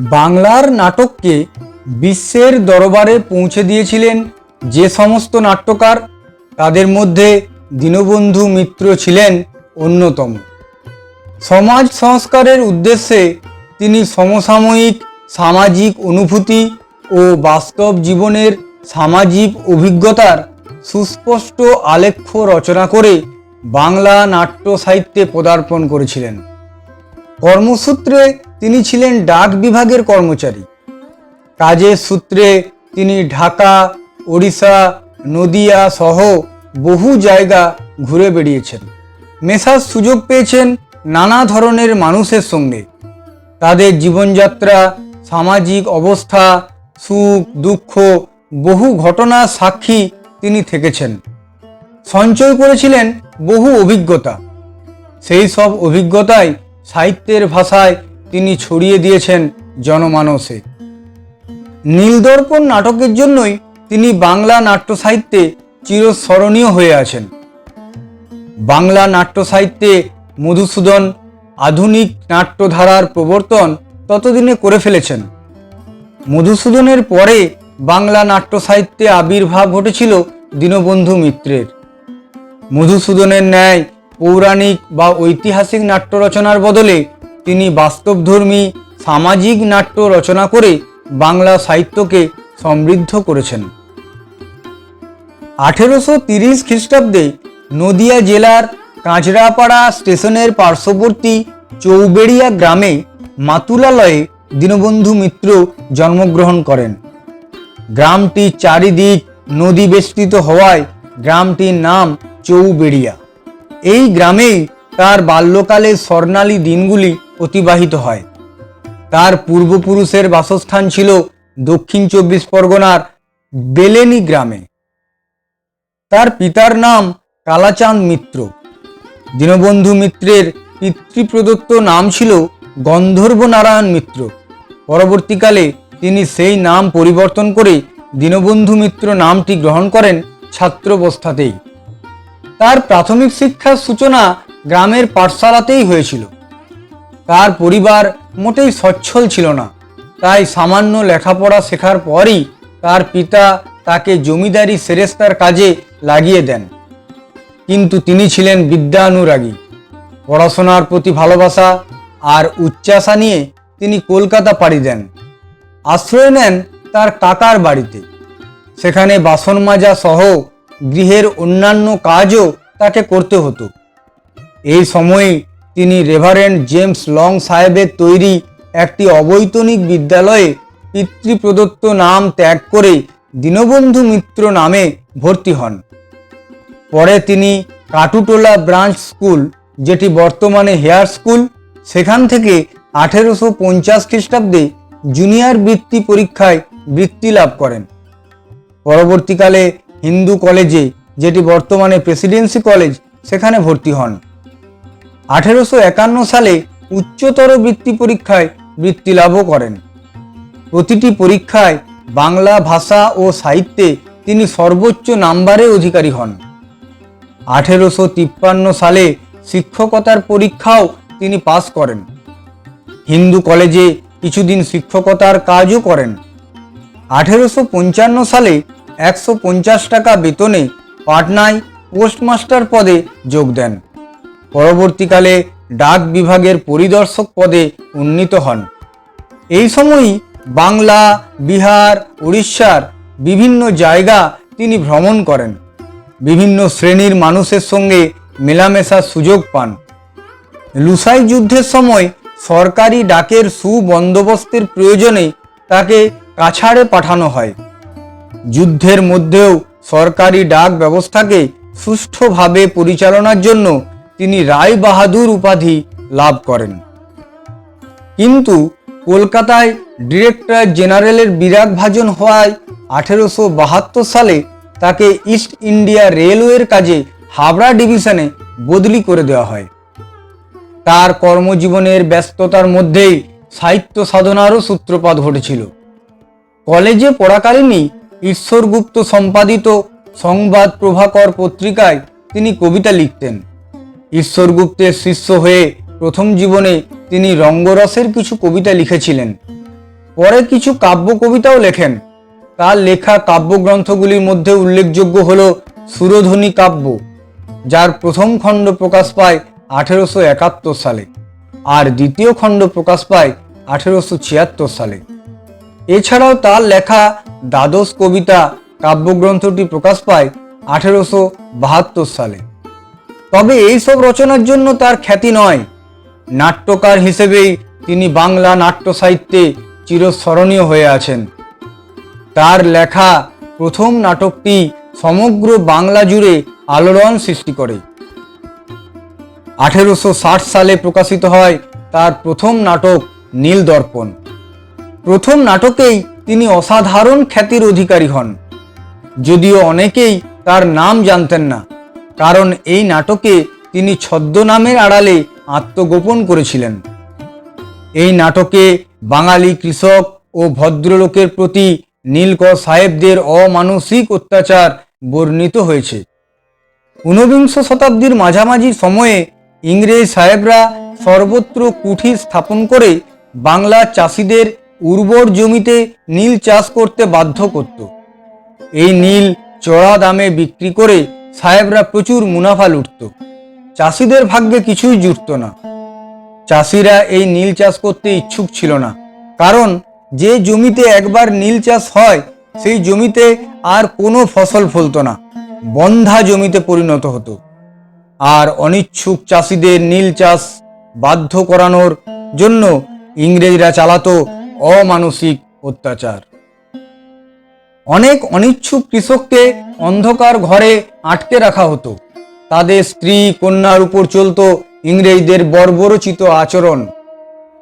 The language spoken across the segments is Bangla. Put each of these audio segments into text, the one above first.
বাংলার নাটককে বিশ্বের দরবারে পৌঁছে দিয়েছিলেন যে সমস্ত নাট্যকার, তাদের মধ্যে দীনবন্ধু মিত্র ছিলেন অন্যতম। সমাজ সংস্কারের উদ্দেশ্যে তিনি সমসাময়িক সামাজিক অনুভূতি ও বাস্তব জীবনের সামাজিক অভিজ্ঞতার সুস্পষ্ট আলেখ্য রচনা করে বাংলা নাট্য সাহিত্যে পদার্পণ করেছিলেন। কর্মসূত্রে তিনি ছিলেন ডাক বিভাগের কর্মচারী। কাজের সূত্রে তিনি ঢাকা, ওড়িশা, নদিয়া সহ বহু জায়গা ঘুরে বেড়িয়েছেন। মেশার সুযোগ পেয়েছেন নানা ধরনের মানুষের সঙ্গে। তাদের জীবনযাত্রা, সামাজিক অবস্থা, সুখ, দুঃখ, বহু ঘটনার সাক্ষী তিনি থেকেছেন। সঞ্চয় করেছিলেন বহু অভিজ্ঞতা। সেই সব অভিজ্ঞতাই সাহিত্যের ভাষায় তিনি ছড়িয়ে দিয়েছেন জনমানসে। নীলদর্পণ নাটকের জন্যই তিনি বাংলা নাট্য সাহিত্যে চিরস্মরণীয় হয়ে আছেন। বাংলা নাট্য সাহিত্যে মধুসূদন আধুনিক নাট্যধারার প্রবর্তন ততদিনে করে ফেলেছেন। মধুসূদনের পরে বাংলা নাট্য সাহিত্যে আবির্ভাব ঘটেছিল দীনবন্ধু মিত্রের। মধুসূদনের ন্যায় পৌরাণিক বা ঐতিহাসিক নাট্য রচনার বদলে তিনি বাস্তবধর্মী সামাজিক নাট্য রচনা করে বাংলা সাহিত্যকে সমৃদ্ধ করেছেন। আঠেরোশো তিরিশ খ্রিস্টাব্দে নদিয়া জেলার কাঁচরাপাড়া স্টেশনের পার্শ্ববর্তী চৌবেড়িয়া গ্রামে মাতুলালয়ে দীনবন্ধু মিত্র জন্মগ্রহণ করেন। গ্রামটি চারিদিক নদী বেষ্টিত হওয়ায় গ্রামটির নাম চৌবেড়িয়া। এই গ্রামেই তার বাল্যকালের স্বর্ণালী দিনগুলি অতিবাহিত হয়। তার পূর্বপুরুষের বাসস্থান ছিল দক্ষিণ চব্বিশ পরগনার বেলেনি গ্রামে। তার পিতার নাম কালাচাঁদ মিত্র। দীনবন্ধু মিত্রের পিতৃপ্রদত্ত নাম ছিল গন্ধর্ব নারায়ণ মিত্র। পরবর্তীকালে তিনি সেই নাম পরিবর্তন করে দীনবন্ধু মিত্র নামটি গ্রহণ করেন ছাত্রবস্থাতেই। তার প্রাথমিক শিক্ষার সূচনা গ্রামের পাঠশালাতেই হয়েছিল। তার পরিবার মোটেই সচ্ছল ছিল না। তাই সামান্য লেখাপড়া শেখার পরই তার পিতা তাকে জমিদারি সেরেস্তার কাজে লাগিয়ে দেন। কিন্তু তিনি ছিলেন বিদ্যানুরাগী। পড়াশোনার প্রতি ভালোবাসা আর উচ্চাসা নিয়ে তিনি কলকাতা পাড়ি দেন। আশ্রয় নেন তার কাকার বাড়িতে। সেখানে বাসন মাজা সহ গৃহের অন্যান্য কাজও তাকে করতে হতো। এই সময়ে তিনি রেভারেন্ড জেমস লং সাহেবের তৈরি একটি অবৈতনিক বিদ্যালয়ে পিতৃপ্রদত্ত নাম ত্যাগ করে দীনবন্ধু মিত্র নামে ভর্তি হন। পরে তিনি কাটুটোলা ব্রাঞ্চ স্কুল, যেটি বর্তমানে হেয়ার স্কুল, সেখান থেকে আঠেরোশো পঞ্চাশ খ্রিস্টাব্দে জুনিয়র বৃত্তি পরীক্ষায় বৃত্তি লাভ করেন। পরবর্তীকালে হিন্দু কলেজে, যেটি বর্তমানে প্রেসিডেন্সি কলেজ, সেখানে ভর্তি হন। আঠেরোশো একান্ন সালে উচ্চতর বৃত্তি পরীক্ষায় বৃত্তি লাভও করেন। প্রতিটি পরীক্ষায় বাংলা ভাষা ও সাহিত্যে তিনি সর্বোচ্চ নাম্বারে অধিকারী হন। আঠেরোশো তিপ্পান্ন সালে শিক্ষকতার পরীক্ষাও তিনি পাশ করেন। হিন্দু কলেজে কিছুদিন শিক্ষকতার কাজও করেন। আঠেরোশো পঞ্চান্ন সালে একশো পঞ্চাশ টাকা বেতনে পাটনায় পোস্টমাস্টার পদে যোগ দেন। পরবর্তীকালে ডাক বিভাগের পরিদর্শক পদে উন্নীত হন। এই সময়ই বাংলা, বিহার, উড়িষ্যার বিভিন্ন জায়গা তিনি ভ্রমণ করেন। বিভিন্ন শ্রেণির মানুষের সঙ্গে মেলামেশার সুযোগ পান। লুসাই যুদ্ধের সময় সরকারি ডাকের সুবন্দোবস্তের প্রয়োজনে তাকে কাছাড়ে পাঠানো হয়। যুদ্ধের মধ্যেও সরকারি ডাক ব্যবস্থাকে সুষ্ঠুভাবে পরিচালনার জন্য তিনি রায় বাহাদুর উপাধি লাভ করেন। কিন্তু কলকাতায় ডিরেক্টর জেনারেলের বিরাট ভাজন হওয়ায় আঠেরোশো বাহাত্তর সালে তাকে ইস্ট ইন্ডিয়া রেলওয়ের কাজে হাবড়া ডিভিশনে বদলি করে দেওয়া হয়। তার কর্মজীবনের ব্যস্ততার মধ্যেই সাহিত্য সাধনারও সূত্রপাত ঘটেছিল। কলেজে পড়াকালীনই ঈশ্বরগুপ্ত সম্পাদিত সংবাদ প্রভাকর পত্রিকায় তিনি কবিতা লিখতেন। ঈশ্বরগুপ্তের শিষ্য হয়ে প্রথম জীবনে তিনি রঙ্গরসের কিছু কবিতা লিখেছিলেন। পরে কিছু কাব্য কবিতাও লেখেন। তার লেখা কাব্যগ্রন্থগুলির মধ্যে উল্লেখযোগ্য হল সুরধ্বনি কাব্য, যার প্রথম খণ্ড প্রকাশ পায় আঠেরোশো একাত্তর সালে আর দ্বিতীয় খণ্ড প্রকাশ পায় আঠেরোশো ছিয়াত্তর সালে। এছাড়াও তার লেখা দ্বাদশ কবিতা কাব্যগ্রন্থটি প্রকাশ পায় আঠেরোশো বাহাত্তর সালে। তবে এইসব রচনার জন্য তার খ্যাতি নয়। নাট্যকার হিসেবেই তিনি বাংলা নাট্য সাহিত্যে চিরস্মরণীয় হয়ে আছেন। তার লেখা প্রথম নাটকটি সমগ্র বাংলা জুড়ে আলোড়ন সৃষ্টি করে। আঠেরোশো ষাট সালে প্রকাশিত হয় তার প্রথম নাটক নীল দর্পণ প্রথম নাটকেই তিনি অসাধারণ খ্যাতির অধিকারী হন। যদিও অনেকেই তার নাম জানতেন না। কারণ এই নাটকে তিনি ছদ্মনামের আড়ালে আত্মগোপন করেছিলেন। এই নাটকে বাঙালি কৃষক ও ভদ্রলোকের প্রতি নীলকর সাহেবদের অমানসিক অত্যাচার বর্ণিত হয়েছে। ঊনবিংশ শতাব্দীর মাঝামাঝি সময়ে ইংরেজ সাহেবরা সর্বত্র কুঠি স্থাপন করে বাংলা চাষিদের উর্বর জমিতে নীল চাষ করতে বাধ্য করত। এই নীল চড়া দামে বিক্রি করে সাহেবরা প্রচুর মুনাফা লুটত। চাষিদের ভাগ্যে কিছুই জুটত না। চাষিরা এই নীল চাষ করতে ইচ্ছুক ছিল না। কারণ, যে জমিতে একবার নীল চাষ হয়, সেই জমিতে আর কোনো ফসল ফলতো না। বন্ধা জমিতে পরিণত হতো। আর অনিচ্ছুক চাষিদের নীল চাষ বাধ্য করানোর জন্য ইংরেজরা চালাতো অমানসিক অত্যাচার। অনেক অনিচ্ছুক কৃষককে অন্ধকার ঘরে আটকে রাখা হতো। তাদের স্ত্রী, কন্যার উপর চলতো ইংরেজদের বর্বরচিত আচরণ।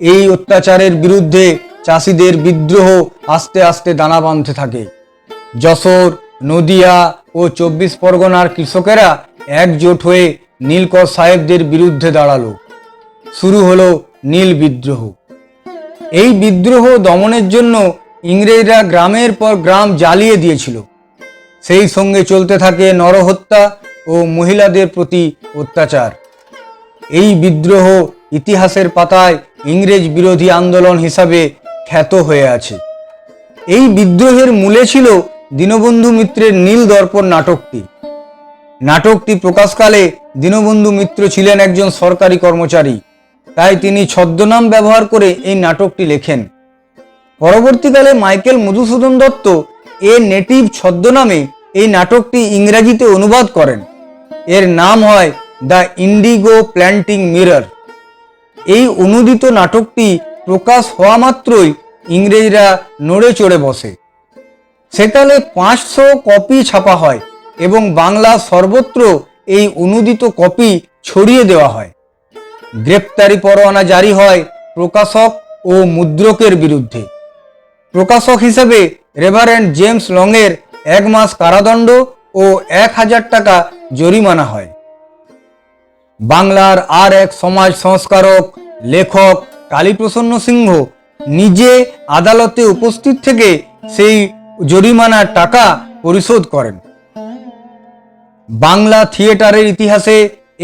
এই অত্যাচারের বিরুদ্ধে চাষিদের বিদ্রোহ আস্তে আস্তে দানা বাঁধতে থাকে। যশোর, নদিয়া ও চব্বিশ পরগনার কৃষকেরা একজোট হয়ে নীলকর সাহেবদের বিরুদ্ধে দাঁড়াল। শুরু হলো নীল বিদ্রোহ। এই বিদ্রোহ দমনের জন্য ইংরেজরা গ্রামের পর গ্রাম জ্বালিয়ে দিয়েছিল। সেই সঙ্গে চলতে থাকে নরহত্যা ও মহিলাদের প্রতি অত্যাচার। এই বিদ্রোহ ইতিহাসের পাতায় ইংরেজ বিরোধী আন্দোলন হিসাবে খ্যাত হয়ে আছে। এই বিদ্রোহের মূলে ছিল দীনবন্ধু মিত্রের নীল দর্পণ নাটকটি। নাটকটি প্রকাশকালে দীনবন্ধু মিত্র ছিলেন একজন সরকারি কর্মচারী। তাই তিনি ছদ্মনাম ব্যবহার করে এই নাটকটি লেখেন। পরবর্তীকালে Michael Madhusudan Dutt a native ছদ্মনামে এই নাটকটি ইংরেজিতে অনুবাদ করেন। এর নাম হয় দ্য ইন্ডিগো প্ল্যান্টিং মিরর। এই অনুদিত নাটকটি প্রকাশ হওয়া মাত্রই ইংরেজরা নড়ে চড়ে বসে। সেকালে পাঁচশো কপি ছাপা হয় এবং বাংলা সর্বত্র এই অনুদিত কপি ছড়িয়ে দেওয়া হয়। গ্রেপ্তারি পরোয়ানা জারি হয় প্রকাশক ও মুদ্রকের বিরুদ্ধে। প্রকাশক হিসেবে রেভারেন্ড জেমস লংয়ের এক মাস কারাদণ্ড ও এক হাজার টাকা জরিমানা হয়। বাংলার আর এক সমাজ সংস্কারক, লেখক কালীপ্রসন্ন সিংহ নিজে আদালতে উপস্থিত থেকে সেই জরিমানার টাকা পরিশোধ করেন। বাংলা থিয়েটারের ইতিহাসে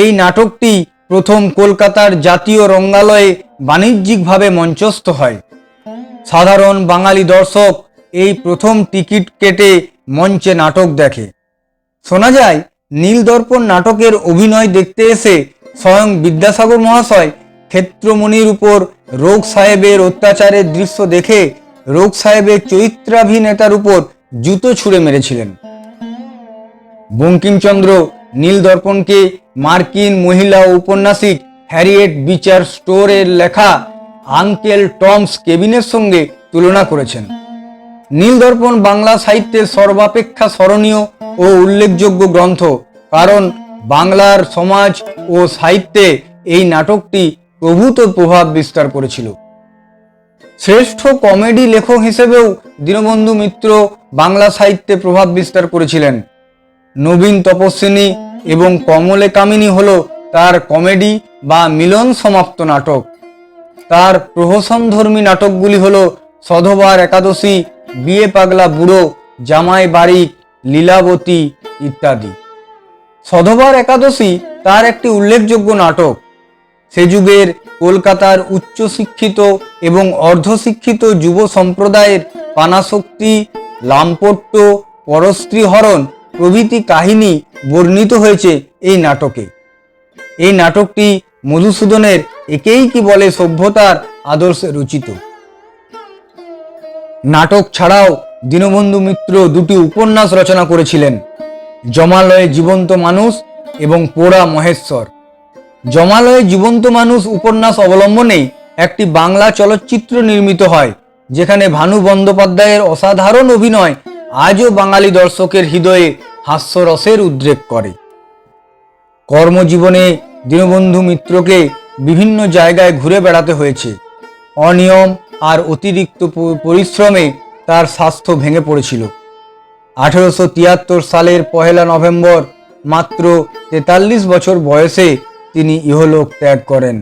এই নাটকটি প্রথম কলকাতার জাতীয় রঙ্গালয়ে বাণিজ্যিকভাবে মঞ্চস্থ হয়। সাধারণ বাঙালি দর্শক এই প্রথম টিকিট কেটে মঞ্চে নাটক দেখে। শোনা যায়, নীলদর্পণ নাটকের অভিনয় দেখতে এসে স্বয়ং বিদ্যাসাগর মহাশয় ক্ষেত্রমণির উপর রোগ সাহেবের অত্যাচারের দৃশ্য দেখে রোগ সাহেবের চরিত্রাভিনেতার উপর জুতো ছুঁড়ে মেরেছিলেন। বঙ্কিমচন্দ্র নীলদর্পণকে মার্কিন মহিলা উপন্যাসিক হ্যারিয়েট বিচার স্টোরের লেখা আঙ্কেল টমস কেবিনের সঙ্গে তুলনা করেছেন। নীলদর্পণ বাংলা সাহিত্যের সর্বাপেক্ষা স্মরণীয় ও উল্লেখযোগ্য গ্রন্থ, কারণ বাংলার সমাজ ও সাহিত্যে এই নাটকটি প্রভূত প্রভাব বিস্তার করেছিল। শ্রেষ্ঠ কমেডি লেখক হিসেবেও দীনবন্ধু মিত্র বাংলা সাহিত্যে প্রভাব বিস্তার করেছিলেন। নবীন তপস্বিনী এবং কমলে কামিনী হল তার কমেডি বা মিলন সমাপ্ত নাটক। তার প্রহসনধর্মী নাটকগুলি হল সধবার একাদশী, বিয়ে পাগলা বুড়ো, জামাই বাড়িক লীলাবতী ইত্যাদি। সধবার একাদশী তার একটি উল্লেখযোগ্য নাটক। সে যুগের কলকাতার উচ্চশিক্ষিত এবং অর্ধশিক্ষিত যুব সম্প্রদায়ের পানাশক্তি লাম্পট্য পরস্ত্রীহরণ প্রভৃতি কাহিনী বর্ণিত হয়েছে এই নাটকে। এই নাটকটি মধুসূদনের একেই কি বলে সভ্যতার আদর্শে রচিত? নাটক ছাড়াও দীনবন্ধু মিত্র দুটি উপন্যাস রচনা করেছিলেন। জমালয়ে জীবন্ত মানুষ এবং পোড়া মহেশ্বর। জমালয়ে জীবন্ত মানুষ উপন্যাস অবলম্বনে একটি বাংলা চলচ্চিত্র নির্মিত হয়, যেখানে ভানু বন্দ্যোপাধ্যায়ের অসাধারণ অভিনয় আজও বাঙালি দর্শকের হৃদয়ে হাস্যরসের উদ্রেক করে। কর্মজীবনে দীনবন্ধু মিত্রকে বিভিন্ন জায়গায় ঘুরে বেড়াতে হয়েছে। অনিয়ম আর অতিরিক্ত পরিশ্রমে তার স্বাস্থ্য ভেঙে পড়েছিল। আঠেরোশো তিয়াত্তর সালের পহেলা নভেম্বর মাত্র তেতাল্লিশ বছর বয়সে তিনি ইহলোক ত্যাগ করেন।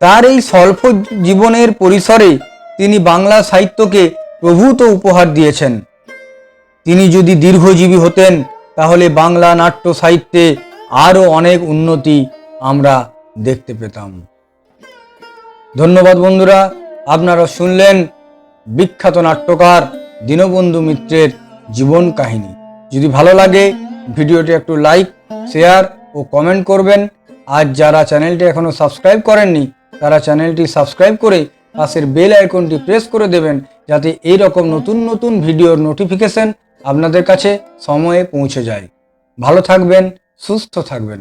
তার এই স্বল্প জীবনের পরিসরে তিনি বাংলা সাহিত্যকে প্রভূত উপহার দিয়েছেন। তিনি যদি দীর্ঘজীবী হতেন, তাহলে বাংলা নাট্য সাহিত্যে আরও অনেক উন্নতি আমরা দেখতে পেতাম। ধন্যবাদ বন্ধুরা, আপনারা শুনলেন বিখ্যাত নাট্যকার দীনবন্ধু মিত্রের জীবন কাহিনী। যদি ভালো লাগে, ভিডিওটি একটু লাইক, শেয়ার ও কমেন্ট করবেন। আর যারা চ্যানেলটি এখনও সাবস্ক্রাইব করেননি, তারা চ্যানেলটি সাবস্ক্রাইব করে পাশের বেল আইকনটি প্রেস করে দেবেন, যাতে এই রকম নতুন নতুন ভিডিওর নোটিফিকেশন আপনাদের কাছে সময়ে পৌঁছে যায়। ভালো থাকবেন, সুস্থ থাকবেন।